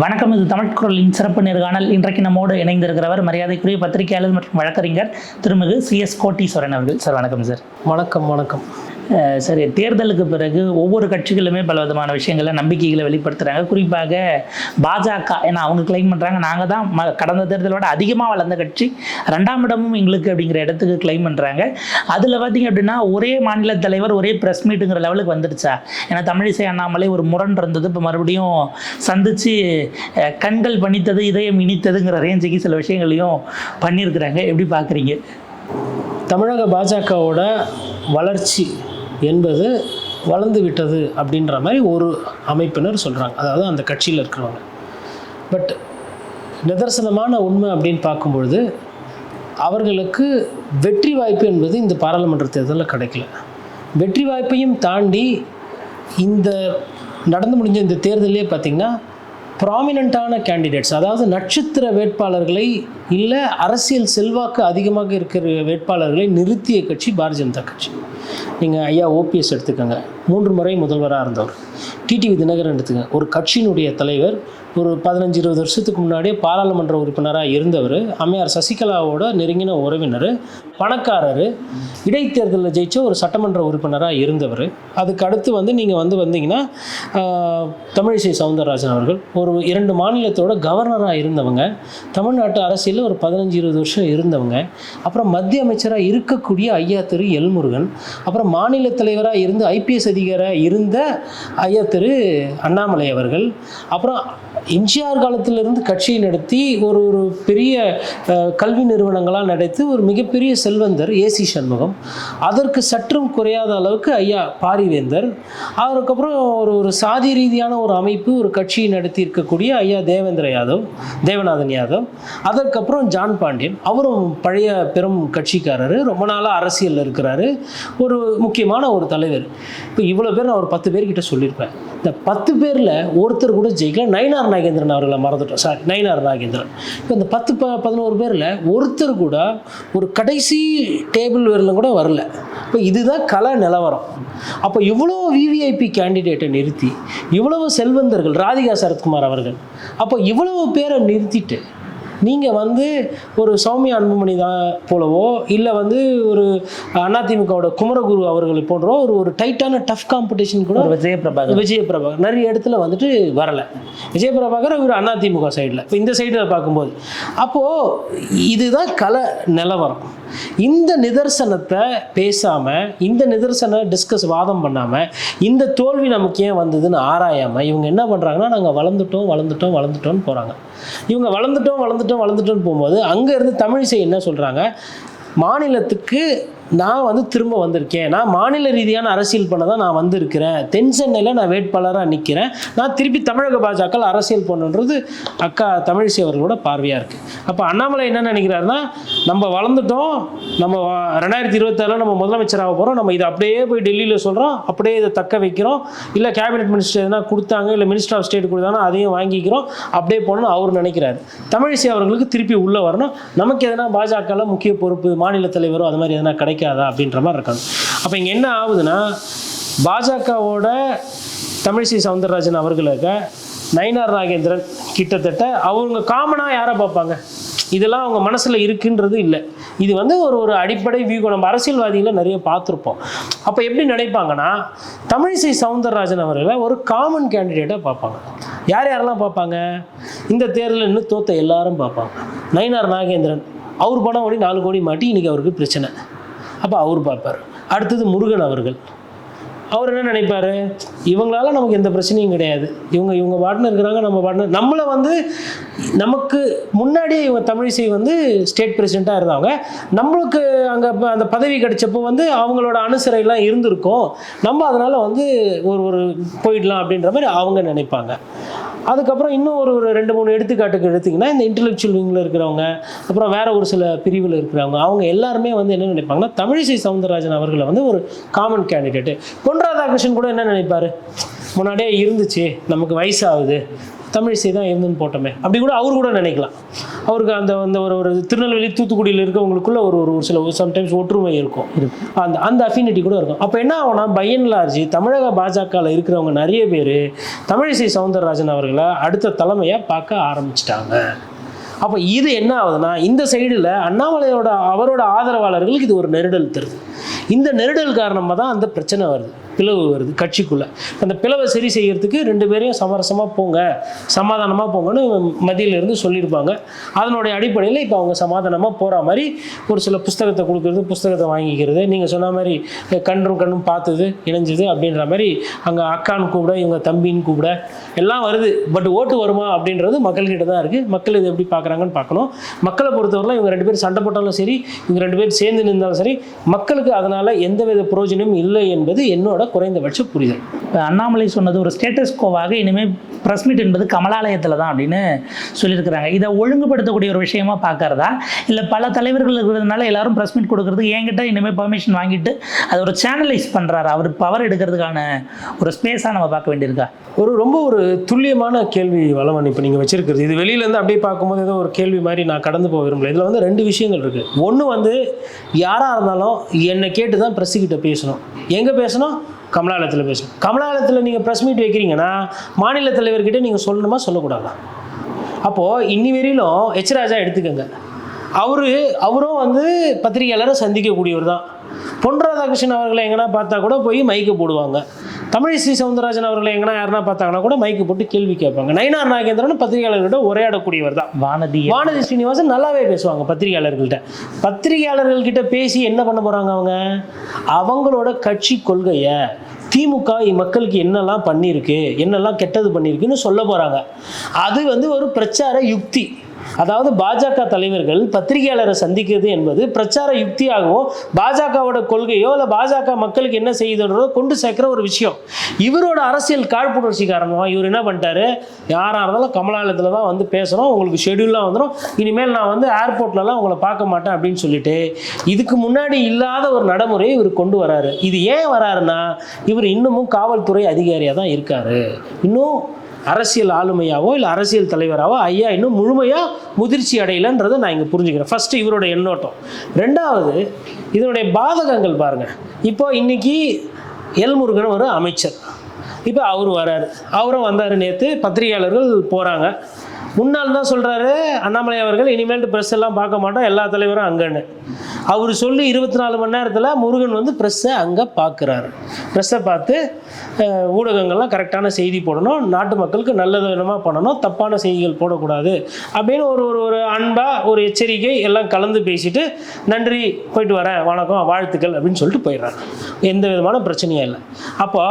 வணக்கம் இது தமிழ் குரலின் சிறப்பு நேர்காணல். இன்றைக்கு நம்மோடு இணைந்திருக்கிறவர் மரியாதைக்குரிய பத்திரிகையாளர் மற்றும் வழக்கறிஞர் திருமிகு சி எஸ் கோட்டீஸ்வரன் அவர்கள். சார் வணக்கம் சார். வணக்கம் வணக்கம். சரி தேர்தலுக்கு பிறகு ஒவ்வொரு கட்சிகளுமே பல விதமான விஷயங்களை நம்பிக்கைகளை வெளிப்படுத்துகிறாங்க குறிப்பாக பாஜக ஏன்னா அவங்க கிளைம் பண்ணுறாங்க நாங்கள் தான் ம கடந்த தேர்தலை விட அதிகமாக வளர்ந்த கட்சி. ரெண்டாம் இடமும் எங்களுக்கு அப்படிங்கிற இடத்துக்கு கிளைம் பண்ணுறாங்க அதில் பார்த்தீங்க அப்படின்னா ஒரே மாநில தலைவர் ஒரே ப்ரெஸ் மீட்டுங்கிற லெவலுக்கு வந்துடுச்சா? ஏன்னா தமிழிசை அண்ணாமலை ஒரு முரண் இருந்தது இப்போ மறுபடியும் சந்தித்து கண்கள் பணித்தது இதயம் இனித்ததுங்கிற ரேஞ்சுக்கு சில விஷயங்களையும் பண்ணியிருக்கிறாங்க. எப்படி பார்க்குறீங்க தமிழக பாஜகவோட வளர்ச்சி என்பது வளர்ந்து விட்டது அப்படின்ற மாதிரி ஒரு அமைப்பினர் சொல்கிறாங்க அதாவது அந்த கட்சியில் இருக்கிறவங்க. பட் நிதர்சனமான உண்மை அப்படின்னு பார்க்கும்பொழுது அவர்களுக்கு வெற்றி வாய்ப்பு என்பது இந்த பாராளுமன்ற தேர்தலில் கிடைக்கல. வெற்றி வாய்ப்பையும் தாண்டி இந்த நடந்து முடிஞ்ச இந்த தேர்தலே பார்த்திங்கன்னா ப்ராமினண்ட்டான கேண்டிடேட்ஸ் அதாவது நட்சத்திர வேட்பாளர்களை இல்லை அரசியல் செல்வாக்கு அதிகமாக இருக்கிற வேட்பாளர்களை நிறுத்திய கட்சி பாரதிய ஜனதா கட்சி. நீங்கள் ஐயா ஓபிஎஸ் எடுத்துக்கோங்க. மூன்று முறை முதல்வராக இருந்தவர். டிடிவி தினகரன் எடுத்துக்கங்க. ஒரு கட்சியினுடைய தலைவர் ஒரு பதினஞ்சு இருபது வருஷத்துக்கு முன்னாடியே பாராளுமன்ற உறுப்பினராக இருந்தவர் அம்மையார் சசிகலாவோட நெருங்கின உறவினர் பணக்காரர் இடைத்தேர்தலில் ஜெயிச்ச ஒரு சட்டமன்ற உறுப்பினராக இருந்தவர். அதுக்கு அடுத்து வந்து நீங்கள் வந்து வந்தீங்கன்னா தமிழிசை சவுந்தரராஜன் அவர்கள் ஒரு இரண்டு மாநிலத்தோட கவர்னராக இருந்தவங்க தமிழ்நாட்டு அரசியலில் ஒரு பதினஞ்சு இருபது வருஷம் இருந்தவங்க அப்புறம் மத்திய அமைச்சராக இருக்கக்கூடிய ஐயா திரு எல்முருகன் அப்புறம் மாநில தலைவராக இருந்து ஐபிஎஸ் அதிகாராக இருந்த ஐயா திரு அண்ணாமலை அவர்கள். அப்புறம் எம்ஜிஆர் காலத்திலிருந்து கட்சியை நடத்தி ஒரு ஒரு பெரிய கல்வி நிறுவனங்களாக நடத்தி ஒரு மிகப்பெரிய செல்வந்தர் ஏசி சண்முகம். அதற்கு சற்றும் குறையாத அளவுக்கு ஐயா பாரிவேந்தர். அதற்கப்புறம் ஒரு ஒரு சாதி ரீதியான ஒரு அமைப்பு ஒரு கட்சியை நடத்தி இருக்கக்கூடிய ஐயா தேவேந்திர யாதவ் தேவநாதன் யாதவ். அதற்கப்புறம் ஜான் பாண்டியன். அவரும் பழைய பெரும் கட்சிக்காரர். ரொம்ப நாளாக அரசியலில் இருக்கிறாரு. ஒரு முக்கியமான ஒரு தலைவர். இப்போ இவ்வளோ பேர் நான் ஒரு பத்து பேர்கிட்ட சொல்லியிருப்பேன். இந்த பத்து பேரில் ஒருத்தர் கூட ஜெயிக்கல. நைனார் நாகேந்திரன் அவர்களை மறந்துட்டோம். சாரி நயினார் நாகேந்திரன். இப்போ இந்த பத்து ப பதினோரு பேரில் ஒருத்தர் கூட ஒரு கடைசி டேபிள் வரலும் கூட வரல. இப்போ இதுதான் கல நிலவரம். அப்போ இவ்வளோ விவிஐபி கேண்டிடேட்டை நிறுத்தி இவ்வளவு செல்வந்தர்கள் ராதிகா சரத்குமார் அவர்கள் அப்போ இவ்வளவு பேரை நிறுத்திட்டு நீங்கள் வந்து ஒரு சௌமியா அன்புமணி தான் போலவோ இல்லை வந்து ஒரு அதிமுகவோட குமரகுரு அவர்களை போன்றோ ஒரு ஒரு டைட்டான டஃப் காம்படிஷன் கூட ஒரு விஜய பிரபாகர் விஜய பிரபாகர் நிறைய இடத்துல வந்துட்டு வரல. விஜய பிரபாகர் இவர் அதிமுக சைடில் இப்போ இந்த சைடில் பார்க்கும்போது. அப்போது இதுதான் கல நிலவரம். இந்த நிதர்சனத்தை பேசாமல் இந்த நிதர்சன டிஸ்கஸ் வாதம் பண்ணாமல் இந்த தோல்வி நமக்கு ஏன் வந்ததுன்னு ஆராயாமல் இவங்க என்ன பண்ணுறாங்கன்னா நாங்கள் வளர்ந்துட்டோம் வளர்ந்துட்டோம் வளர்ந்துட்டோம்னு போகிறாங்க இவங்க வளர்ந்துட்டோம் வளர்ந்துட்டோம் வளர்ந்துட்டோம்னு போகும்போது அங்கேருந்து தமிழிசை என்ன சொல்கிறாங்க மாநிலத்துக்கு நான் வந்து திரும்ப வந்திருக்கேன். நான் மாநில ரீதியான அரசியல் பண்ண தான் நான் வந்திருக்கிறேன். தென் சென்னையில் நான் வேட்பாளராக நிற்கிறேன் நான் திருப்பி தமிழக பாஜக அரசியல் பண்ணுன்றது அக்கா தமிழிசை அவர்களோட பார்வையாக இருக்குது அப்போ அண்ணாமலை என்ன நினைக்கிறாருன்னா நம்ம வளர்ந்துட்டோம். நம்ம ரெண்டாயிரத்தி இருபத்தாறில் நம்ம முதலமைச்சராக போகிறோம் நம்ம இதை அப்படியே போய் டெல்லியில் சொல்கிறோம் அப்படியே இதை தக்க வைக்கிறோம். இல்லை கேபினெட் மினிஸ்டர் எதனா கொடுத்தாங்க இல்லை மினிஸ்டர் ஆஃப் ஸ்டேட் கொடுத்தாங்கன்னா அதையும் வாங்கிக்கிறோம். அப்படியே போகணும்னு அவர் நினைக்கிறாரு. தமிழிசை அவர்களுக்கு திருப்பி உள்ளே வரணும். நமக்கு எதனா பாஜகவில் முக்கிய பொறுப்பு மாநில தலைவரோ அது மாதிரி எதனா கிடைக்காதா அப்படின்ற மாதிரி இருக்காங்க அப்போ இங்கே என்ன ஆகுதுன்னா பாஜகவோட தமிழிசை சவுந்தரராஜன் அவர்களுக்கு நயினார் நாகேந்திரன் கிட்டத்தட்ட அவங்க காமனாக யாரை பார்ப்பாங்க? இதெல்லாம் அவங்க மனசில் இருக்குன்றது இல்லை. இது வந்து ஒரு ஒரு அடிப்படை வியூ நம்ம அரசியல்வாதிகளை நிறைய பார்த்துருப்போம். அப்போ எப்படி நினைப்பாங்கன்னா தமிழிசை சவுந்தரராஜன் அவர்களை ஒரு காமன் கேண்டிடேட்டாக பார்ப்பாங்க. யார் யாரெல்லாம் பார்ப்பாங்க? இந்த தேர்தலில் இன்னும் தோத்த எல்லாரும் பார்ப்பாங்க. நயினார் நாகேந்திரன் அவர் பணம் ஓடி நாலு கோடி மாட்டி இன்னைக்கு அவருக்கு பிரச்சனை. அப்போ அவர் பார்ப்பார். அடுத்தது முருகன் அவர்கள். அவர் என்ன நினைப்பார்? இவங்களால நமக்கு எந்த பிரச்சனையும் கிடையாது. இவங்க இவங்க பாட்டுன்னு இருக்கிறாங்க நம்ம பாட்டுன்னு நம்மளை வந்து நமக்கு முன்னாடியே இவங்க தமிழிசை வந்து ஸ்டேட் பிரசிடெண்ட்டாக இருந்தாங்க. நம்மளுக்கு அங்கே அந்த பதவி கிடைச்சப்போ வந்து அவங்களோட அனுசரைலாம் இருந்திருக்கும். நம்ம அதனால் வந்து ஒரு ஒரு போயிடலாம் அப்படின்ற மாதிரி அவங்க நினைப்பாங்க. அதுக்கப்புறம் இன்னும் ஒரு ஒரு ரெண்டு மூணு எடுத்துக்காட்டுக்கு எடுத்திங்கன்னா இந்த இன்டெலெக்சுவல் விங்கில் இருக்கிறவங்க அப்புறம் வேறு ஒரு சில பிரிவில் இருக்கிறவங்க அவங்க எல்லாருமே வந்து என்ன நினைப்பாங்கன்னா தமிழிசை சவுந்தரராஜன் அவர்களை வந்து ஒரு காமன் கேண்டிடேட்டு பொன் ராதாகிருஷ்ணன் கூட என்ன நினைப்பார்? முன்னாடியே இருந்துச்சு நமக்கு வயசாகுது தமிழிசை தான் இருந்துன்னு போட்டோமே. அப்படி கூட அவர் கூட நினைக்கலாம். அவருக்கு அந்த அந்த ஒரு ஒரு திருநெல்வேலி தூத்துக்குடியில் இருக்கவங்களுக்குள்ள ஒரு ஒரு ஒரு சில சம்டைம்ஸ் ஒற்றுமை இருக்கும். அந்த அந்த அஃபினிட்டி கூட இருக்கும். அப்போ என்ன ஆகும்னா பையன் லார்ஜி தமிழக பாஜகவில் இருக்கிறவங்க நிறைய பேர் தமிழிசை சவுந்தரராஜன் அவர்களை அடுத்த தலைமையாக பார்க்க ஆரம்பிச்சிட்டாங்க. அப்போ இது என்ன ஆகுதுன்னா இந்த சைடில் அண்ணாமலையோட அவரோட ஆதரவாளர்களுக்கு இது ஒரு நெருடல் தருது. இந்த நெருடல் காரணமாக தான் அந்த பிரச்சனை வருது. பிளவு வருது கட்சிக்குள்ளே. அந்த பிளவை சரி செய்கிறதுக்கு ரெண்டு பேரையும் சமரசமாக போங்க சமாதானமாக போங்கன்னு மத்தியிலிருந்து சொல்லியிருப்பாங்க. அதனுடைய அடிப்படையில் இப்போ அவங்க சமாதானமாக போகிற மாதிரி ஒரு சில புஸ்தகத்தை கொடுக்குறது புஸ்தகத்தை வாங்கிக்கிறது நீங்கள் சொன்ன மாதிரி கண்ணும் கண்ணும் பார்த்தது இணைஞ்சது அப்படின்ற மாதிரி அங்கே அக்கான்னு கூப்பிட இவங்க தம்பின்னு கூப்பிட எல்லாம் வருது. பட் ஓட்டு வருமா அப்படின்றது மக்கள்கிட்ட தான் இருக்குது மக்கள் இதை எப்படி பார்க்குறாங்கன்னு பார்க்கணும் மக்களை பொறுத்தவரைலாம் இவங்க ரெண்டு பேரும் சண்டை போட்டாலும் சரி இவங்க ரெண்டு பேரும் சேர்ந்து நின்றாலும் சரி மக்களுக்கு அதனால் எந்தவித பிரயோஜனமும் இல்லை என்பது என்னோட குறைந்தபட்ச புரிதல். அண்ணாமலை சொன்னது ஒரு ஸ்டேட்டஸ் கோவாக இனிமேல் ப்ரெஸ் மீட் என்பது கமலாலயத்தில் தான் அப்படின்னு சொல்லியிருக்கிறாங்க. இதை ஒழுங்குபடுத்தக்கூடிய ஒரு விஷயமா பார்க்கறதா? இல்லை பல தலைவர்கள் இருக்கிறதுனால எல்லாரும் ப்ரெஸ் மீட் கொடுக்கறது என்கிட்ட இனிமேல் பர்மிஷன் வாங்கிட்டு அதை ஒரு சேனலைஸ் பண்ணுறாரு அவர் பவர் எடுக்கிறதுக்கான ஒரு ஸ்பேஸாக நம்ம பார்க்க வேண்டியிருக்கா? ஒரு ரொம்ப ஒரு துல்லியமான கேள்வி வளவன் இப்போ நீங்கள் வச்சிருக்கிறது. இது வெளியிலேருந்து அப்படியே பார்க்கும்போது ஏதோ ஒரு கேள்வி மாதிரி நான் கடந்து போக விரும்பல. இதில் வந்து ரெண்டு விஷயங்கள் இருக்குது ஒன்று வந்து யாராக இருந்தாலும் என்னை கேட்டு தான் ப்ரெஸ்ஸுக்கிட்ட பேசணும். எங்கே பேசணும்? கமலாலயத்தில் பேசணும் கமலாலயத்தில் நீங்கள் ப்ரெஸ் மீட் வைக்கிறீங்கன்னா மாநில தலைவர்கிட்ட நீங்கள் சொல்லணுமா சொல்லக்கூடாதா? அப்போது இன்னி வரையிலும் எச் ராஜா எடுத்துக்கோங்க. அவரு அவரும் வந்து பத்திரிகையாளரை சந்திக்கக்கூடியவர் தான். பொன் ராதாகிருஷ்ணன் அவர்களை எங்கன்னா பார்த்தா கூட போய் மைக்கு போடுவாங்க. தமிழிசை சவுந்தரராஜன் அவர்களை எங்கன்னா யாருன்னா பார்த்தாங்கன்னா கூட மைக்கு போட்டு கேள்வி கேட்பாங்க. நயினார் நாகேந்திரன் பத்திரிகையாளர்கிட்ட உரையாடக்கூடியவர் தான் வானதி வானதி ஸ்ரீனிவாசன் நல்லாவே பேசுவாங்க பத்திரிகையாளர்கள்ட்ட பத்திரிகையாளர்கள்கிட்ட பேசி என்ன பண்ண போறாங்க அவங்க? அவங்களோட கட்சி கொள்கையை திமுக மக்களுக்கு என்னெல்லாம் பண்ணியிருக்கு என்னெல்லாம் கெட்டது பண்ணியிருக்குன்னு சொல்ல போறாங்க. அது வந்து ஒரு பிரச்சார யுக்தி. அதாவது பாஜக தலைவர்கள் பத்திரிகையாளரை சந்திக்கிறது என்பது பிரச்சார யுக்தியாகவும் பாஜகவோட கொள்கையோ இல்லை பாஜக மக்களுக்கு என்ன செய்யுதுன்றதோ கொண்டு சேர்க்குற ஒரு விஷயம். இவரோட அரசியல் காழ்ப்புணர்ச்சி காரணமாக இவர் என்ன பண்ணிட்டாரு? யாராக இருந்தாலும் கமலாலயத்தில் தான் வந்து பேசுகிறோம் உங்களுக்கு ஷெடியூல்லாம் வந்துடும் இனிமேல் நான் வந்து ஏர்போர்ட்லலாம் உங்களை பார்க்க மாட்டேன் அப்படின்னு சொல்லிட்டு இதுக்கு முன்னாடி இல்லாத ஒரு நடைமுறையை இவர் கொண்டு வராரு. இது ஏன் வராருன்னா இவர் இன்னமும் காவல்துறை அதிகாரியாக தான் இருக்காரு. இன்னும் அரசியல் ஆளுமையாவோ இல்லை அரசியல் தலைவராகவோ ஐயா இன்னும் முழுமையாக முதிர்ச்சி அடையலைன்றதை நான் இங்கே புரிஞ்சுக்கிறேன். ஃபஸ்ட்டு இவரோட எண்ணோட்டம். ரெண்டாவது இதனுடைய பாதகங்கள் பாருங்கள் இப்போ இன்றைக்கி எல்முருகன் ஒரு அமைச்சர். இப்போ அவர் வராரு. அவரும் வந்தார் நேற்று பத்திரிகையாளர்கள் போகிறாங்க முன்னால் தான் சொல்கிறாரு அண்ணாமலை அவர்கள் இனிமேல் ப்ரெஸ் எல்லாம் பார்க்க மாட்டோம் எல்லா தலைவரும் அங்கன்னு. அவர் சொல்லி இருபத்தி நாலு மணி நேரத்தில் முருகன் வந்து ப்ரெஸ்ஸை அங்கே பார்க்குறாரு. ப்ரெஸ்ஸை பார்த்து ஊடகங்கள்லாம் கரெக்டான செய்தி போடணும் நாட்டு மக்களுக்கு நல்லது விதமாக பண்ணணும் தப்பான செய்திகள் போடக்கூடாது அப்படின்னு ஒரு ஒரு ஒரு அன்பாக ஒரு எச்சரிக்கை எல்லாம் கலந்து பேசிட்டு நன்றி போயிட்டு வரேன் வணக்கம் வாழ்த்துக்கள் அப்படின்னு சொல்லிட்டு போயிடுறாங்க எந்த விதமான பிரச்சனையும் இல்லை. அப்போ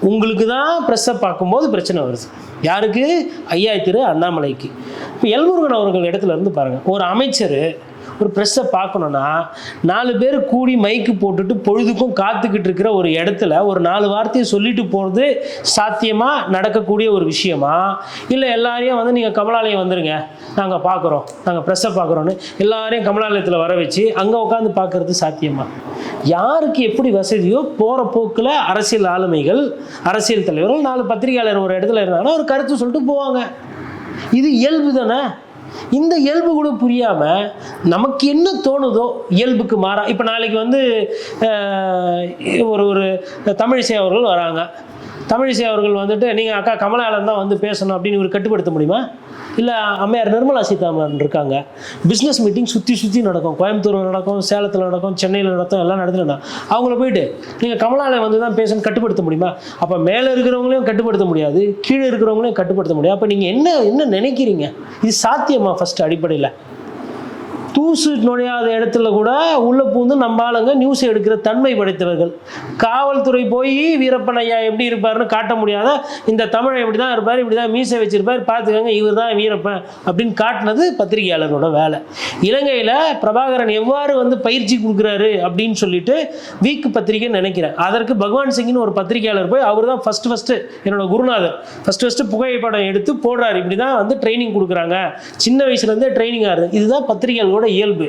உங்களுக்கு தான் ப்ரெஸ்ஸை பார்க்கும்போது பிரச்சனை வருது. யாருக்கு? ஐயா திரு அண்ணாமலைக்கு. இப்போ எல்முருகன் அவர்கள் இடத்துல இருந்து பாருங்கள் ஒரு அமைச்சர் ஒரு ப்ரெஸ்ஸை பார்க்கணுன்னா நாலு பேர் கூடி மைக்கு போட்டுட்டு பொழுதுக்கும் காத்துக்கிட்டு இருக்கிற ஒரு இடத்துல ஒரு நாலு வார்த்தையை சொல்லிட்டு போகிறது சாத்தியமாக நடக்கக்கூடிய ஒரு விஷயமா? இல்லை எல்லாரையும் வந்து நீங்கள் கமலாலயம் வந்துருங்க. நாங்கள் பார்க்குறோம். நாங்கள் ப்ரெஸ்ஸை பார்க்குறோன்னு எல்லாரையும் கமலாலயத்தில் வர வச்சு அங்கே உட்காந்து பார்க்குறது சாத்தியமா? யாருக்கு எப்படி வசதியோ போகிற போக்கில் அரசியல் ஆளுமைகள் அரசியல் தலைவர்கள் நாலு பத்திரிகையாளர் ஒரு இடத்துல இருந்தாங்கன்னா ஒரு கருத்து சொல்லிட்டு போவாங்க. இது இயல்பு தானே? இந்த இயல்பு கூட புரியாமல் நமக்கு என்ன தோணுதோ இயல்புக்கு மாறா. இப்போ நாளைக்கு வந்து ஒரு ஒரு தமிழிசை அவர்கள் வராங்க. தமிழிசை அவர்கள் வந்துட்டு நீங்கள் அக்கா கமலாளன் தான் வந்து பேசணும் அப்படின்னு ஒரு கட்டுப்படுத்த முடியுமா? இல்லை அம்மையார் நிர்மலா சீதாராமன் இருக்காங்க. பிஸ்னஸ் மீட்டிங் சுற்றி சுற்றி நடக்கும். கோயம்புத்தூரில் நடக்கும் சேலத்தில் நடக்கும் சென்னையில் நடக்கும் எல்லாம் நடந்துட்டு அவங்கள போயிட்டு நீங்கள் கமலாலயம் வந்து தான் பேசணும் கட்டுப்படுத்த முடியுமா? அப்போ மேலே இருக்கிறவங்களையும் கட்டுப்படுத்த முடியாது கீழே இருக்கிறவங்களையும் கட்டுப்படுத்த முடியாது. அப்போ நீங்கள் என்ன என்ன நினைக்கிறீங்க? இது சாத்தியமா ஃபஸ்ட்டு அடிப்படையில்? தூசு நுழையாத இடத்துல கூட உள்ளே பூந்து நம்ம ஆளுங்க நியூஸ் எடுக்கிற தன்மை படைத்தவர்கள். காவல்துறை போய் வீரப்பன் ஐயா எப்படி இருப்பாருன்னு காட்ட முடியாத இந்த தமிழை இப்படி தான் இருப்பார் இப்படி தான் மீசை வச்சிருப்பார் பார்த்துக்கோங்க இவர் தான் வீரப்பன் அப்படின்னு காட்டினது பத்திரிகையாளரோட வேலை. இலங்கையில் பிரபாகரன் எவ்வாறு வந்து பயிற்சி கொடுக்குறாரு அப்படின்னு சொல்லிட்டு வீக் பத்திரிகை நினைக்கிறேன். அதற்கு பகவான் சிங்னு ஒரு பத்திரிகையாளர் போய் அவர் தான் ஃபஸ்ட்டு ஃபஸ்ட்டு என்னோட குருநாதர். ஃபஸ்ட்டு ஃபஸ்ட்டு புகைப்படம் எடுத்து போடுறாரு. இப்படி தான் வந்து ட்ரைனிங் கொடுக்குறாங்க. சின்ன வயசுலேருந்தே ட்ரைனிங் ஆகுது இதுதான் பத்திரிகைகளோட இயல்பு.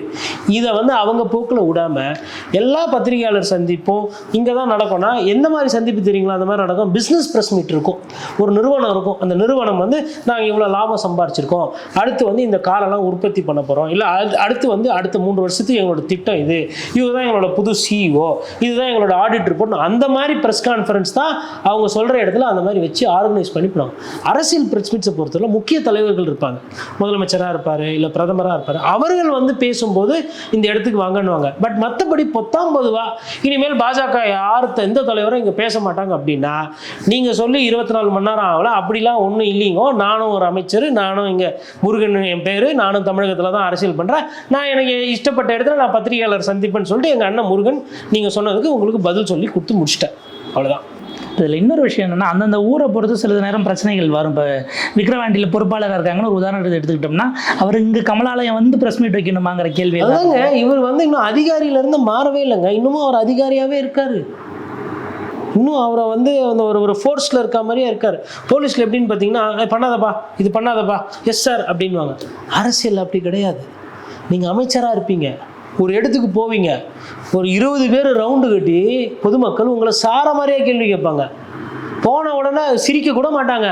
இதை வந்து அவங்க போக்கில் விடாமல் எல்லா பத்திரிகையாளர் சந்திப்பும் இங்கே தான் நடக்கும்னா எந்த மாதிரி சந்திப்பு தெரியுங்களா? அந்த மாதிரி நடக்கும். பிஸ்னஸ் ப்ரெஸ் மீட் இருக்கும். ஒரு நிறுவனம் இருக்கும். அந்த நிறுவனம் வந்து நாங்கள் இவ்வளோ லாபம் சம்பாரிச்சிருக்கோம். அடுத்து வந்து இந்த காரெல்லாம் உற்பத்தி பண்ண போகிறோம் இல்லை அடுத்து வந்து அடுத்த மூன்று வருஷத்துக்கு எங்களோட திட்டம் இது. இதுதான் எங்களோட புது சிஇஓ இதுதான் எங்களோட ஆடிட் ரிப்போர்ட் அந்த மாதிரி ப்ரெஸ் கான்ஃபரன்ஸ் தான் அவங்க சொல்கிற இடத்துல அந்த மாதிரி வச்சு ஆர்கனைஸ் பண்ணி அரசியல் ப்ரெஸ் மீட்ஸை பொறுத்தவரை முக்கிய தலைவர்கள் இருப்பாங்க. முதலமைச்சராக இருப்பார் இல்லை பிரதமராக இருப்பார். அவர்கள் வந்து பேசும்போது இந்த இடத்துக்கு வாங்கன்னுவாங்க. பட் மற்றபடி பொத்தாம்பதுவா இனிமேல் பாஜக யார்த்த எந்த தலைவரும் இங்கே பேச மாட்டாங்க அப்படின்னா நீங்கள் சொல்லி இருபத்தி நாலு மணி நேரம் ஆகல அப்படிலாம் ஒன்றும் இல்லைங்கோ. நானும் ஒரு அமைச்சர் நானும் இங்கே முருகன் என் பேர் நானும் தமிழகத்தில் தான் அரசியல் பண்ணுறேன் நான் எனக்கு இஷ்டப்பட்ட இடத்துல நான் பத்திரிகையாளர் சந்திப்பேன்னு சொல்லிட்டு எங்கள் அண்ணன் முருகன் நீங்கள் சொன்னதுக்கு உங்களுக்கு பதில் சொல்லி கொடுத்து முடிச்சிட்டேன். அவ்வளோதான் இதில் இன்னொரு விஷயம் என்னன்னா அந்தந்த ஊரை பொறுத்து சில நேரம் பிரச்சனைகள் வரும். இப்போ விக்ரவாண்டியில் பொறுப்பாளராக இருக்காங்கன்னு ஒரு உதாரணத்தை எடுத்துக்கிட்டோம்னா அவர் இங்கே கமலாலயம் வந்து ப்ரெஸ் மீட் வைக்கணுமாங்கிற கேள்வி எல்லாம் அதாங்க இவர் வந்து இன்னும் அதிகாரியில இருந்து மாறவே இல்லைங்க. இன்னமும் அவர் அதிகாரியாவே இருக்காரு. இன்னும் அவரை வந்து அந்த ஒரு ஒரு ஃபோர்ஸில் இருக்க மாதிரியே இருக்கார். போலீஸில் எப்படின்னு பார்த்தீங்கன்னா "ஏய், பண்ணாதப்பா. இது பண்ணாதப்பா. எஸ் சார் அப்படின்வாங்க அரசியல் அப்படி கிடையாது. நீங்கள் அமைச்சராக இருப்பீங்க. ஒரு இடத்துக்கு போவீங்க. ஒரு இருபது பேர் ரவுண்டு கட்டி பொதுமக்கள் உங்களை சார மாதிரியே கேள்வி கேட்பாங்க. போன உடனே சிரிக்க கூட மாட்டாங்க.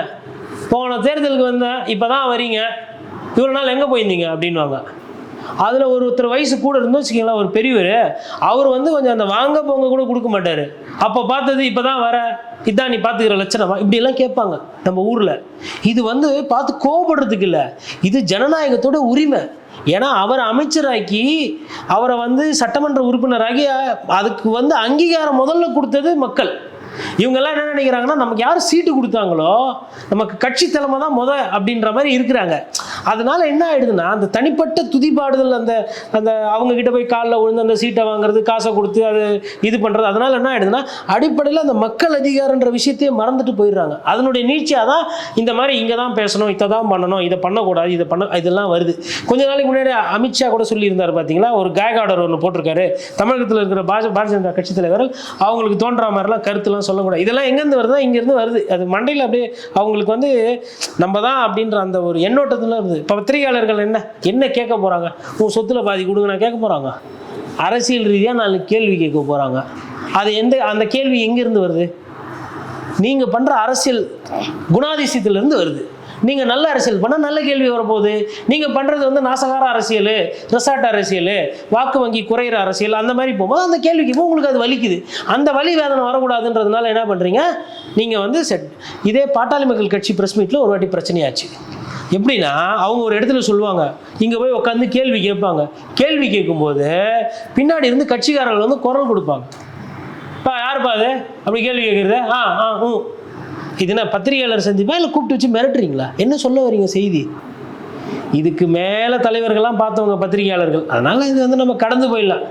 போன தேர்தலுக்கு வந்தேன் இப்போ தான் வரீங்க. இவ்வளோ நாள் எங்கே போயிருந்தீங்க? அப்படின்வாங்க அதில் ஒருத்தர் வயசு கூட இருந்தோம் வச்சுக்கீங்களேன் ஒரு பெரியவர் அவர் வந்து கொஞ்சம் அந்த வாங்க போங்க கூட கொடுக்க மாட்டார். அப்போ பார்த்தது இப்போ தான் வர இதான் நீ பார்த்துக்கிற லட்சணமா? இப்படியெல்லாம் கேட்பாங்க நம்ம ஊரில். இது வந்து பார்த்து கோவப்படுறதுக்கு இல்லை. இது ஜனநாயகத்தோட உரிமை. ஏன்னா அவர் அமைச்சராக்கி அவரை வந்து சட்டமன்ற உறுப்பினராகி அதுக்கு வந்து அங்கீகாரம் முதல்ல கொடுத்தது மக்கள். இவங்கெல்லாம் என்ன நினைக்கிறாங்கன்னா நமக்கு யார் சீட்டு கொடுத்தாங்களோ நமக்கு கட்சி தலைமை தான் முத அப்படின்ற மாதிரி இருக்கிறாங்க. அதனால என்ன ஆயிடுதுன்னா அந்த தனிப்பட்ட துதிப்பாடுதல் அந்த அந்த அவங்க கிட்ட போய் காலில் விழுந்து அந்த சீட்டை வாங்குறது காசை கொடுத்து அது இது பண்ணுறது அதனால என்ன ஆயிடுதுன்னா அடிப்படையில் அந்த மக்கள் அதிகாரன்ற விஷயத்தையே மறந்துட்டு போயிடுறாங்க. அதனுடைய நீட்சியாக தான் இந்த மாதிரி இங்கே தான் பேசணும் இதை தான் பண்ணணும் இதை பண்ணக்கூடாது இதை பண்ண இதெல்லாம் வருது. கொஞ்ச நாளைக்கு முன்னாடி அமித்ஷா கூட சொல்லியிருந்தார் பார்த்தீங்களா ஒரு கேக் ஆர்டர் ஒன்று போட்டிருக்காரு. தமிழகத்தில் இருக்கிற பாஜ பாரதிய ஜனதா கட்சி தலைவர்கள் அவங்களுக்கு தோன்ற மாதிரிலாம் கருத்துலாம் சொல்லக்கூடாது. இதெல்லாம் எங்கேருந்து வருதுன்னா இங்கேருந்து வருது. அது மண்டையில் அப்படியே அவங்களுக்கு வந்து நம்ம தான் அப்படின்ற அந்த ஒரு எண்ணோட்டத்தில் வருது. இப்போ பத்திரிகையாளர்கள் என்ன என்ன கேட்க போகிறாங்க உன் சொத்துல பாதி கொடுங்க நான் கேட்க போகிறாங்க அரசியல் ரீதியாக நாலு கேள்வி கேட்க போகிறாங்க அது எந்த அந்த கேள்வி எங்கேருந்து வருது? நீங்கள் பண்ணுற அரசியல் குணாதிசயத்திலேருந்து வருது. நீங்கள் நல்ல அரசியல் பண்ணால் நல்ல கேள்வி வரப்போகுது. நீங்கள் பண்ணுறது வந்து நாசகார அரசியல் ரெசார்ட் அரசியல் வாக்கு வங்கி குறையிற அரசியல் அந்த மாதிரி போகும்போது அந்த கேள்விக்கு போது உங்களுக்கு அது வலிக்குது. அந்த வலி வேதனை வரக்கூடாதுன்றதுனால என்ன பண்ணுறீங்க நீங்கள் வந்து செட் இதே பாட்டாளி மக்கள் கட்சி ப்ரெஸ் மீட்டில் ஒரு வாட்டி பிரச்சனையாச்சு. எப்படின்னா அவங்க ஒரு இடத்துல சொல்லுவாங்க இங்கே போய் உட்காந்து கேள்வி கேட்பாங்க. கேள்வி கேட்கும்போது பின்னாடி இருந்து கட்சிக்காரர்கள் வந்து குரல் கொடுப்பாங்க. இப்போ யாருப்பா அது? அப்படி கேள்வி கேட்குறது ஆ ஆ ம் இது என்ன பத்திரிகையாளர் சந்திப்பா இல்லை கூப்பிட்டு வச்சு மிரட்டுறீங்களா? என்ன சொல்ல வரீங்க செய்தி? இதுக்கு மேலே தலைவர்கள்லாம் பார்த்தவங்க பத்திரிகையாளர்கள். அதனால் இது வந்து நம்ம கடந்து போயிடலாம்.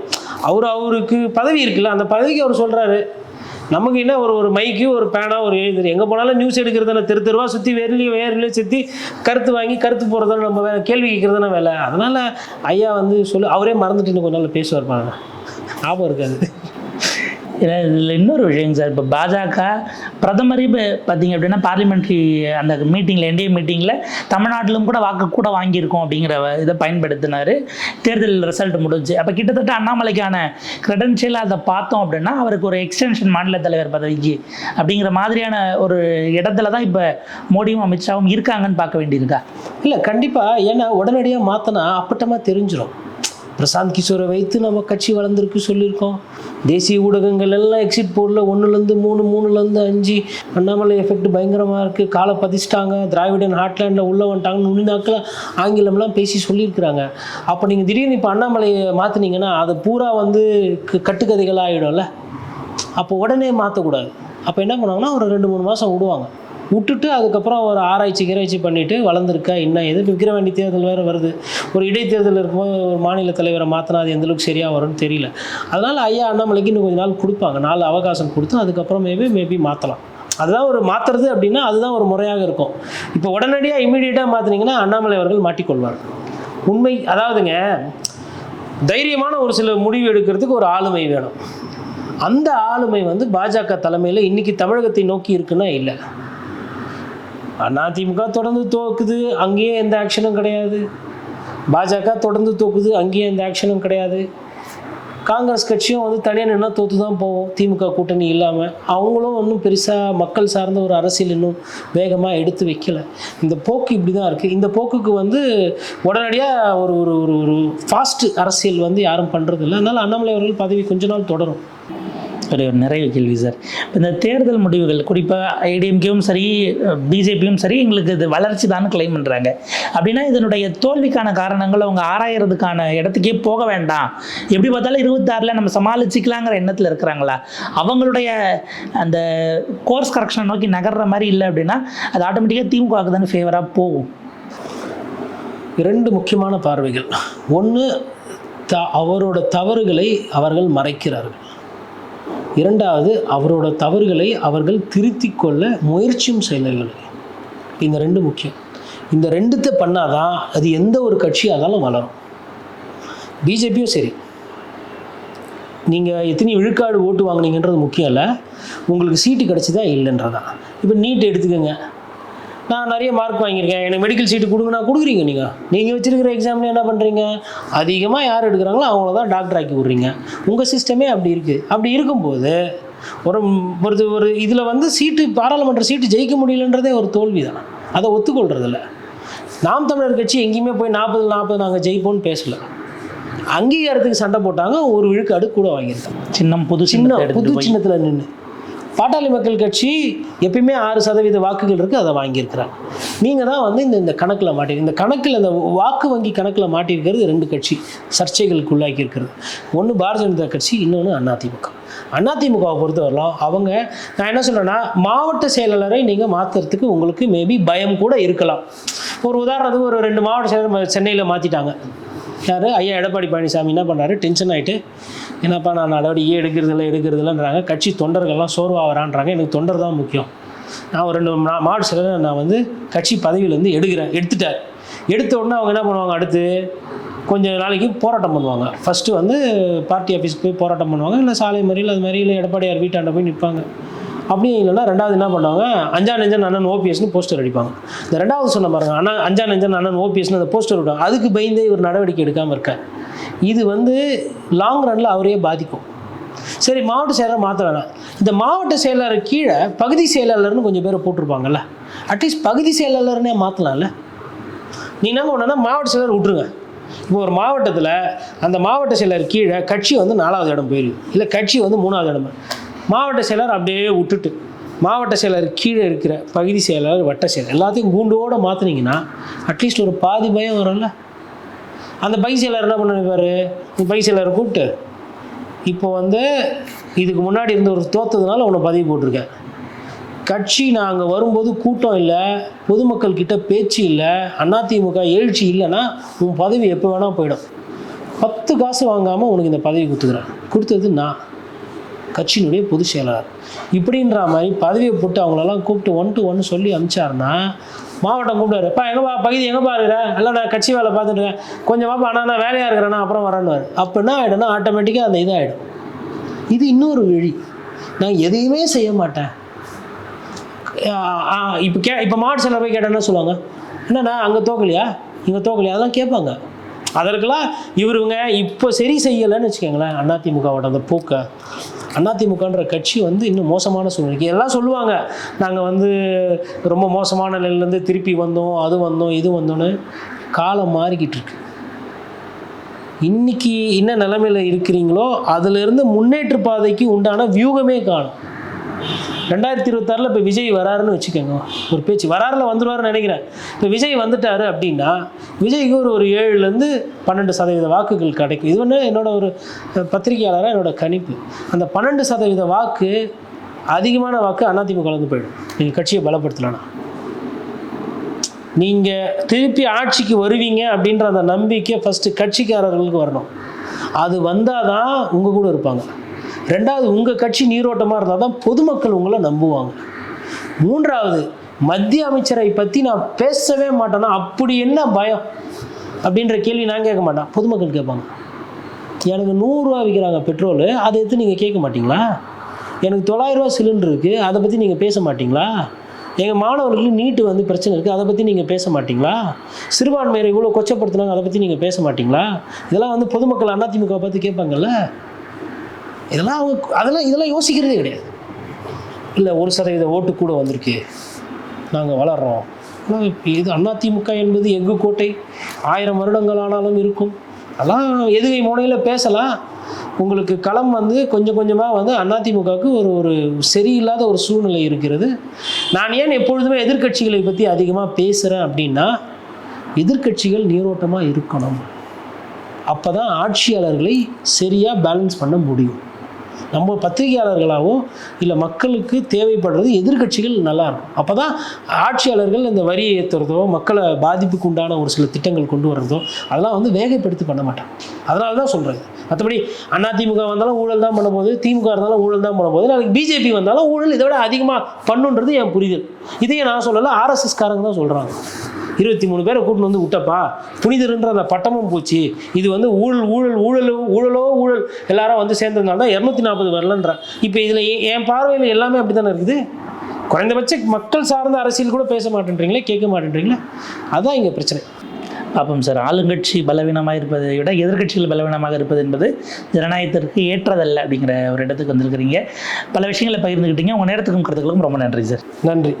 அவர் அவருக்கு பதவி இருக்குல்ல அந்த பதவிக்கு அவர் சொல்கிறாரு நமக்கு என்ன ஒரு ஒரு மைக்கு ஒரு பேனா ஒரு எழுதுரு எங்கே போனாலும் நியூஸ் எடுக்கிறதான தெரு தெருவா சுற்றி வேர்லையும் வேர்லையும் சுற்றி கருத்து வாங்கி கருத்து போகிறதான நம்ம வேலை கேள்வி கேட்குறதான வேலை. அதனால் ஐயா வந்து சொல்லு அவரே மறந்துட்டு இன்னும் கொஞ்ச நாள் பேசுவார் பாருங்க. ஞாபகம் இருக்காது. இதில் இன்னொரு விஷயங்க சார். இப்போ பாஜக பிரதமர் இப்போ பார்த்தீங்க அப்படின்னா பார்லிமெண்ட்ரி அந்த மீட்டிங்கில் என்டிஏ மீட்டிங்கில் தமிழ்நாட்டிலும் கூட வாக்கு கூட வாங்கியிருக்கோம் அப்படிங்கிற வ- இதை பயன்படுத்தினார். தேர்தல் ரிசல்ட் முடிஞ்சு. அப்போ கிட்டத்தட்ட அண்ணாமலைக்கான க்ரெடென்ஷியல் அதை பார்த்தோம் அப்படின்னா அவருக்கு ஒரு எக்ஸ்டென்ஷன் மாநில தலைவர் பதவிக்கு அப்படிங்கிற மாதிரியான ஒரு இடத்துல தான் இப்போ மோடியும் அமித்ஷாவும் இருக்காங்கன்னு பார்க்க வேண்டியிருக்கா? இல்லை கண்டிப்பாக ஏன்னா உடனடியாக மாற்றினா அப்பட்டமாக தெரிஞ்சிடும் பிரசாந்த் கிஷோரை வைத்து நம்ம கட்சி வளர்ந்துருக்கு சொல்லியிருக்கோம். தேசிய ஊடகங்கள் எல்லாம் எக்ஸிட் போர்டில் ஒன்றுலேருந்து மூணு மூணுலேருந்து அஞ்சு. அண்ணாமலை எஃபெக்ட் பயங்கரமாக இருக்குது காலை பதிச்சிட்டாங்க. திராவிடன் ஹாட்லேண்டில் உள்ளே வந்துட்டாங்கன்னு நுனிநாக்கில் ஆங்கிலம்லாம் பேசி சொல்லியிருக்கிறாங்க. அப்போ நீங்கள் திடீர்னு இப்போ அண்ணாமலையை மாற்றினீங்கன்னா அது பூரா வந்து க- கட்டுக்கதைகளாக ஆகிடும்ல அப்போ உடனே மாற்றக்கூடாது அப்போ என்ன பண்ணுவாங்கன்னா ஒரு ரெண்டு மூணு மாதம் விடுவாங்க. விட்டுட்டு அதுக்கப்புறம் ஒரு ஆராய்ச்சி கீராய்ச்சி பண்ணிவிட்டு வளர்ந்துருக்கா என்ன எது? விக்கிரவாண்டி தேர்தல் வேறு வருது. ஒரு இடைத்தேர்தல் இருக்கும்போது ஒரு மாநில தலைவரை மாற்றினா அது எந்தளவுக்கு சரியாக வரும்னு தெரியல. அதனால் ஐயா அண்ணாமலைக்கு இன்னும் கொஞ்ச நாள் கொடுப்பாங்க. நாலு அவகாசம் கொடுத்து அதுக்கப்புறம் மேபி மேபி மாற்றலாம் அதுதான் ஒரு மாற்றுறது அப்படின்னா அதுதான் ஒரு முறையாக இருக்கும். இப்போ உடனடியாக இமீடியட்டாக மாற்றினீங்கன்னா அண்ணாமலை அவர்கள் மாட்டிக்கொள்வார். உண்மை அதாவதுங்க தைரியமான ஒரு சில முடிவு எடுக்கிறதுக்கு ஒரு ஆளுமை வேணும். அந்த ஆளுமை வந்து பாஜக தலைமையில் இன்றைக்கி தமிழகத்தை நோக்கி இருக்குன்னா இல்லை. அதிமுக தொடர்ந்து தோக்குது அங்கேயே எந்த ஆக்ஷனும் கிடையாது. பாஜக தொடர்ந்து தோக்குது அங்கேயே எந்த ஆக்ஷனும் கிடையாது. காங்கிரஸ் கட்சியும் வந்து தனியாக நின்னா தோத்து தான் போவோம் திமுக கூட்டணி இல்லாமல் அவங்களும் இன்னும் பெருசாக மக்கள் சார்ந்த ஒரு அரசியல் இன்னும் வேகமாக எடுத்து வைக்கல. இந்த போக்கு இப்படி தான் இருக்குது இந்த போக்குக்கு வந்து உடனடியாக ஒரு ஒரு ஒரு ஒரு ஃபாஸ்ட் அரசியல் வந்து யாரும் பண்ணுறதில்ல அதனால் அண்ணாமலை அவர்கள் பதவி கொஞ்ச நாள் தொடரும். ஒரு நிறைவு கேள்வி சார். இந்த தேர்தல் முடிவுகள் குறிப்பாக ஐடிஎம்கேவும் சரி பிஜேபியும் சரி எங்களுக்கு இது வளர்ச்சி தான் கிளைம் பண்ணுறாங்க அப்படின்னா இதனுடைய தோல்விக்கான காரணங்கள் அவங்க ஆராயறதுக்கான இடத்துக்கே போக வேண்டாம். எப்படி பார்த்தாலும் இருபத்தாறில் நம்ம சமாளிச்சிக்கலாங்கிற எண்ணத்தில் இருக்கிறாங்களா? அவங்களுடைய அந்த கோர்ஸ் கரெக்ஷனை நோக்கி நகர்ற மாதிரி இல்லை அப்படின்னா அது ஆட்டோமேட்டிக்காக திமுகவுக்கு தானே ஃபேவராக போகும். இரண்டு முக்கியமான பார்வைகள். ஒன்று த அவரோட தவறுகளை அவர்கள் மறைக்கிறார்கள். இரண்டாவது அவரோட தவறுகளை அவர்கள் திருத்திக் கொள்ள முயற்சியும் செய்யவில்லை இந்த ரெண்டு முக்கியம். இந்த ரெண்டுத்தை பண்ணாதான் அது எந்த ஒரு கட்சியாக இருந்தாலும் வளரும். பிஜேபியும் சரி. நீங்கள் எத்தனை விழுக்காடு ஓட்டு வாங்குனீங்கன்றது முக்கியம் இல்லை. உங்களுக்கு சீட்டு கிடச்சிதா இல்லைன்றதான். இப்போ நீட் எடுத்துக்கோங்க. நான் நிறைய மார்க் வாங்கியிருக்கேன். எனக்கு மெடிக்கல் சீட்டு கொடுங்கன்னா கொடுக்குறீங்க நீங்கள் நீங்கள் வச்சிருக்கிற எக்ஸாமில் என்ன பண்ணுறீங்க அதிகமாக யார் எடுக்கிறாங்களோ அவங்கள தான் டாக்டர் ஆக்கி விட்றீங்க. உங்கள் சிஸ்டமே அப்படி இருக்குது அப்படி இருக்கும்போது ஒரு ஒரு ஒரு இதில் வந்து சீட்டு பாராளுமன்ற சீட்டு ஜெயிக்க முடியலன்றதே ஒரு தோல்வி தான் அதை ஒத்துக்கொள்றதில்ல. நாம் தமிழர் கட்சி எங்கேயுமே போய் நாற்பது நாற்பது நாங்கள் ஜெயிப்போம்னு பேசல. அங்கீகாரத்துக்கு சண்டை போட்டாங்க. ஒரு விழுக்காடு கூட வாங்கியிருக்காங்க சின்னம் புது சின்ன புது சின்னத்தில் நின்று பாட்டாளி மக்கள் கட்சி எப்பயுமே ஆறு சதவீத வாக்குகள் இருக்குது அதை வாங்கியிருக்கிறாங்க. நீங்கள் தான் வந்து இந்த இந்த கணக்கில் மாட்டி இந்த கணக்கில் இந்த வாக்கு வங்கி கணக்கில் மாட்டியிருக்கிறது ரெண்டு கட்சி சர்ச்சைகளுக்கு உள்ளாக்கி இருக்கிறது. ஒன்று பாரதிய ஜனதா கட்சி இன்னொன்று அதிமுக அதிமுகவை பொறுத்தவரைலாம் அவங்க நான் என்ன சொல்கிறேன்னா மாவட்ட செயலாளரை நீங்கள் மாற்றுறதுக்கு உங்களுக்கு மேபி பயம் கூட இருக்கலாம். ஒரு உதாரணத்துக்கு ஒரு ரெண்டு மாவட்ட செயலர் சென்னையில் மாற்றிட்டாங்க யார் ஐயா எடப்பாடி பழனிசாமி என்ன பண்ணுறாரு டென்ஷன் ஆகிட்டு என்னப்பா நான் நடவடிக்கை எடுக்கிறதில்ல எடுக்கிறதில்லன்றாங்க. கட்சி தொண்டர்கள்லாம் சோர்வாகிறான்றாங்க எனக்கு தொண்டர் தான் முக்கியம். நான் ஒரு ரெண்டு மாடு சில நான் வந்து கட்சி பதவியிலேருந்து எடுக்கிறேன். எடுத்துட்டார். எடுத்த உடனே அவங்க என்ன பண்ணுவாங்க? அடுத்து கொஞ்ச நாளைக்கு போராட்டம் பண்ணுவாங்க. ஃபஸ்ட்டு வந்து பார்ட்டி ஆஃபீஸ்க்கு போய் போராட்டம் பண்ணுவாங்க. இல்லை சாலை மறியல் அது மாதிரி இல்லை எடப்பாடியார் வீட்டாண்ட போய் நிற்பாங்க அப்படியும் இல்லைன்னா ரெண்டாவது என்ன பண்ணுவாங்க? அஞ்சா நெஞ்சன் அண்ணன் ஓபிஎஸ்னு போஸ்டர் அடிப்பாங்க. இந்த ரெண்டாவது சொன்ன பாருங்க ஆனால் அஞ்சா நெஞ்சன் அண்ணன் ஓபிஎஸ்னு அந்த போஸ்டர் விடுவாங்க. அதுக்கு பயந்தே இவர் நடவடிக்கை எடுக்காமல் இருக்கார் இது வந்து லாங் ரனில் அவரையே பாதிக்கும். சரி மாவட்ட செயலர் மாற்ற வேணாம். இந்த மாவட்ட செயலாளர் கீழே பகுதி செயலாளர்னு கொஞ்சம் பேரை போட்டிருப்பாங்கல்ல. அட்லீஸ்ட் பகுதி செயலாளர்னே மாற்றலாம்ல நீ என்ன ஒன்றுனா மாவட்ட செயலர் விட்ருங்க இப்போ ஒரு மாவட்டத்தில் அந்த மாவட்ட செயலர் கீழே கட்சி வந்து நாலாவது இடம் போயிருக்கு. இல்லை கட்சி வந்து மூணாவது இடம். மாவட்ட செயலர் அப்படியே விட்டுட்டு மாவட்ட செயலர் கீழே இருக்கிற பகுதி செயலாளர் வட்ட செயலர் எல்லாத்தையும் கூண்டோடு மாற்றினீங்கன்னா அட்லீஸ்ட் ஒரு பாதி பயம் வரும்ல. அந்த பை செயலர் என்ன பண்ணிருப்பார் பை செயலரை கூப்பிட்டு இப்போ வந்து இதுக்கு முன்னாடி இருந்த ஒரு தோத்ததுனால உன்னை பதிவு போட்டிருக்கேன். கட்சி நாங்கள் வரும்போது கூட்டம் இல்லை பொதுமக்கள் கிட்ட பேச்சு இல்லை அதிமுக எழுச்சி இல்லைன்னா உன் பதவி எப்போ வேணால் போயிடும். பத்து காசு வாங்காமல் உனக்கு இந்த பதவி கொடுத்துக்கிறேன். கொடுத்தது நான். கட்சியினுடைய பொதுச் செயலாளர். இப்படின்ற மாதிரி பதவியை போட்டு அவங்களெல்லாம் கூப்பிட்டு ஒன் டு ஒன் சொல்லி அமிச்சாருன்னா மாவட்டம் கூப்பிட்டாரு அப்பா எங்கப்பா பகுதி எங்கப்பா இருக்கிற? எல்லாம் நான் கட்சி வேலை பார்த்துட்டு இருக்கேன். கொஞ்சம் வாப்பா அண்ணா நான் வேலையாக இருக்கிறேன்னா அப்புறம் வரேன்னு அப்போ என்ன ஆகிடும்னா ஆட்டோமேட்டிக்காக அந்த இதாகிடும் இது இன்னொரு வழி. நான் எதையுமே செய்ய மாட்டேன். இப்போ கே இப்போ மாவட்ட செயலர் போய் கேட்டேன்னா சொல்லுவாங்க? என்னண்ணா அங்கே தோக்கலையா? இங்கே தோக்கலையா? அதெல்லாம் கேட்பாங்க. அதற்கெல்லாம் இவருங்க இப்போ சரி செய்யலைன்னு வச்சுக்கோங்களேன் அதிமுகவோட அந்த போக்கை. அதிமுகன்ற கட்சி வந்து இன்னும் மோசமான சூழ்நிலைக்கு எல்லாம் சொல்லுவாங்க. நாங்கள் வந்து ரொம்ப மோசமான நிலையிலேருந்து திருப்பி வந்தோம் அது வந்தோம் இது வந்தோன்னு காலம் மாறிக்கிட்டு இருக்கு. இன்னைக்கு என்ன நிலைமையில் இருக்கிறீங்களோ அதிலிருந்து முன்னேற்ற பாதைக்கு உண்டான வியூகமே காணும். ரெண்டாயிரத்தி இருபத்தாறில் இப்போ விஜய் வராருன்னு வச்சுக்கோங்க. ஒரு பேச்சு. வராருல வந்துருவாருன்னு நினைக்கிறேன். இப்போ விஜய் வந்துட்டாரு அப்படின்னா விஜய்க்கு ஒரு ஒரு ஏழுலேருந்து பன்னெண்டு சதவீத வாக்குகள் கிடைக்கும். இது ஒன்று என்னோட ஒரு பத்திரிகையாளராக என்னோட கணிப்பு. அந்த பன்னெண்டு சதவீத வாக்கு அதிகமான வாக்கு அதிமுக கலந்து போயிடும். நீங்கள் கட்சியை பலப்படுத்தலன்னா நீங்கள் திருப்பி ஆட்சிக்கு வருவீங்க அப்படின்ற அந்த நம்பிக்கை ஃபஸ்ட்டு கட்சிக்காரர்களுக்கு வரணும். அது வந்தால் தான் உங்கள் கூட இருப்பாங்க. ரெண்டாவது உங்கள் கட்சி நீரோட்டமாக இருந்தால் தான் பொதுமக்கள் உங்களை நம்புவாங்க. மூன்றாவது மத்திய அமைச்சரை பற்றி நான் பேசவே மாட்டேன்னா அப்படி என்ன பயம்? அப்படின்ற கேள்வி நான் கேட்க மாட்டேன். பொதுமக்கள் கேட்பாங்க. எனக்கு நூறுரூவா விற்கிறாங்க பெட்ரோலு அதை எடுத்து நீங்கள் கேட்க மாட்டிங்களா? எனக்கு தொள்ளாயிரரூவா சிலிண்டர் இருக்குது அதை பற்றி நீங்கள் பேச மாட்டிங்களா? எங்கள் மாணவர்களுக்கு நீட்டு வந்து பிரச்சனை இருக்குது அதை பற்றி நீங்கள் பேச மாட்டிங்களா? சிறுபான்மையரை இவ்வளோ கொச்சப்படுத்துனாங்க அதை பற்றி நீங்கள் பேச மாட்டிங்களா? இதெல்லாம் வந்து பொதுமக்கள் அதிமுக பார்த்து கேட்பாங்கல்ல? இதெல்லாம் அவங்க அதெல்லாம் இதெல்லாம் யோசிக்கிறதே கிடையாது. இல்லை ஒரு சதவீத ஓட்டு கூட வந்திருக்கு. நாங்கள் வளர்றோம். ஆனால் இது அதிமுக என்பது எங்கு கோட்டை. ஆயிரம் வருடங்கள் ஆனாலும் இருக்கும். அதெல்லாம் எதுகை முனையில் பேசலாம். உங்களுக்கு களம் வந்து கொஞ்சம் கொஞ்சமாக வந்து அதிமுகவுக்கு ஒரு ஒரு சரியில்லாத ஒரு சூழ்நிலை இருக்கிறது. நான் ஏன் எப்பொழுதுமே எதிர்க்கட்சிகளை பற்றி அதிகமாக பேசுகிறேன் அப்படின்னா எதிர்க்கட்சிகள் நீரோட்டமாக இருக்கணும். அப்போ தான் ஆட்சியாளர்களை சரியாக பேலன்ஸ் பண்ண முடியும். நம்ம பத்திரிகையாளர்களாவோ இல்லை மக்களுக்கு தேவைப்படுறது எதிர்க்கட்சிகள் நல்லாயிருக்கும் அப்போ தான் ஆட்சியாளர்கள் இந்த வரியை ஏற்றுறதோ மக்களை பாதிப்புக்கு உண்டான ஒரு சில திட்டங்கள் கொண்டு வர்றதோ அதெல்லாம் வந்து வேகப்படுத்தி பண்ண மாட்டாங்க. அதனால தான் சொல்கிறது மற்றபடி அண்ணா திமுக வந்தாலும் ஊழல் தான் பண்ண போகுது திமுக இருந்தாலும் ஊழல் தான் பண்ண போகுது நாளைக்கு பிஜேபி வந்தாலும் ஊழல் இதை விட அதிகமாக பண்ணுன்றது என் புரிதல். இதையே நான் சொல்லலை ஆர்எஸ்எஸ்காரங்க தான் சொல்கிறாங்க இருபத்தி மூணு பேரை கூட்டின்னு வந்து விட்டப்பா. புனிதர்ன்ற அந்த பட்டமும் போச்சு. இது வந்து ஊழல் ஊழல் ஊழலோ ஊழலோ ஊழல் எல்லாரும் வந்து சேர்ந்ததுனால தான் இரநூத்தி நாற்பது வரலன்ற. இப்போ இதில் என் பார்வையில் எல்லாமே அப்படி தானே இருக்குது? குறைந்தபட்ச மக்கள் சார்ந்த அரசியல் கூட பேச மாட்டேன்றீங்களே கேட்க மாட்டேன்றீங்களே? அதுதான் இங்கே பிரச்சனை. பார்ப்போம் சார் ஆளுங்கட்சி பலவீனமாக இருப்பதை விட எதிர்க்கட்சிகள் பலவீனமாக இருப்பது என்பது ஜனநாயகத்திற்கு ஏற்றதல்ல அப்படிங்கிற ஒரு இடத்துக்கு வந்திருக்கிறீங்க. பல விஷயங்களை பகிர்ந்துக்கிட்டீங்க உங்கள் நேரத்துக்கும் கருத்துக்களுக்கும் ரொம்ப நன்றி சார். நன்றி.